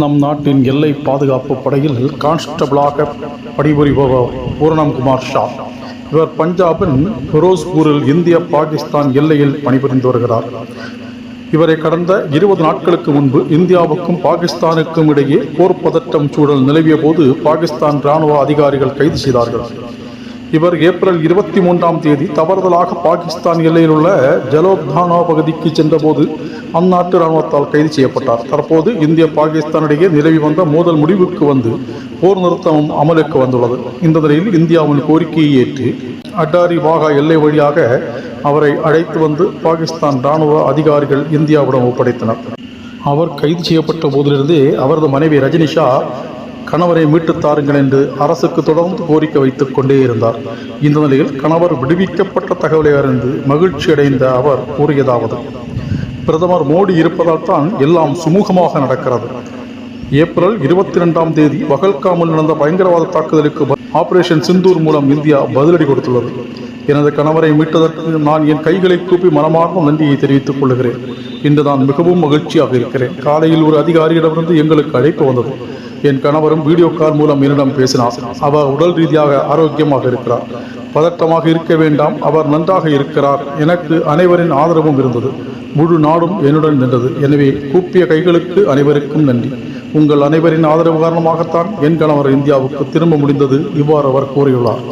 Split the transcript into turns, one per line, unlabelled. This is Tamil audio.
நம் நாட்டின் எல்லை பாதுகாப்பு படையில் கான்ஸ்டபிளாக பணிபுரிபவர் பூரணம்குமார் ஷா. இவர் பஞ்சாபின் ஃபிரோஸ்பூரில் இந்திய பாகிஸ்தான் எல்லையில் பணிபுரிந்து வருகிறார். இவரை கடந்த இருபது நாட்களுக்கு முன்பு இந்தியாவுக்கும் பாகிஸ்தானுக்கும் இடையே போர் பதட்டம் சூழல் நிலவிய போது பாகிஸ்தான் ராணுவ அதிகாரிகள் கைது செய்தார்கள். இவர் ஏப்ரல் இருபத்தி மூன்றாம் தேதி தவறுதலாக பாகிஸ்தான் எல்லையில் உள்ள ஜலோக்தானா பகுதிக்கு சென்றபோது அந்நாட்டு ராணுவத்தால் கைது செய்யப்பட்டார். தற்போது இந்திய பாகிஸ்தானிடையே நிலவி வந்த மோதல் முடிவுக்கு வந்து போர் நிறுத்தம் அமலுக்கு வந்துள்ளது. இந்த நிலையில் இந்தியாவின் கோரிக்கையை ஏற்று அட்டாரி வாகா எல்லை வழியாக அவரை அழைத்து வந்து பாகிஸ்தான் ராணுவ அதிகாரிகள் இந்தியாவிடம் ஒப்படைத்தனர். அவர் கைது செய்யப்பட்ட போதிலிருந்தே அவரது மனைவி ரஜினிஷா கணவரை மீட்டுத் தாருங்கள் என்று அரசுக்கு தொடர்ந்து கோரிக்கை வைத்துக் கொண்டே இருந்தார். இந்த நிலையில் கணவர் விடுவிக்கப்பட்ட தகவலை அறிந்து மகிழ்ச்சி அடைந்த அவர் கூறியதாவது பிரதமர் மோடி இருப்பதால் தான் எல்லாம் சுமூகமாக நடக்கிறது. ஏப்ரல் இருபத்தி ரெண்டாம் தேதி பகல்காமில் நடந்த பயங்கரவாத தாக்குதலுக்கு ஆபரேஷன் சிந்தூர் மூலம் இந்தியா பதிலடி கொடுத்துள்ளது. எனது கணவரை மீட்டதற்கு நான் என் கைகளை கூப்பி மனமார்ந்த நன்றியை தெரிவித்துக் கொள்கிறேன். இன்று நான் மிகவும் மகிழ்ச்சியாக இருக்கிறேன். காலையில் ஒரு அதிகாரியிடமிருந்து எங்களுக்கு அழைப்பு வந்தது. என் கணவரும் வீடியோ கால் மூலம் என்னிடம் பேசினார். அவர் உடல் ரீதியாக ஆரோக்கியமாக இருக்கிறார். பதட்டமாக இருக்க வேண்டாம். அவர் நன்றாக இருக்கிறார். எனக்கு அனைவரின் ஆதரவும் இருந்தது. முழு நாடும் என்னுடன் நின்றது. எனவே கூப்பிய கைகளுக்கு அனைவருக்கும் நன்றி. உங்கள் அனைவரின் ஆதரவு காரணமாகத்தான் என் கணவர் இந்தியாவுக்கு திரும்ப முடிந்தது இவ்வாறு அவர் கூறியுள்ளார்.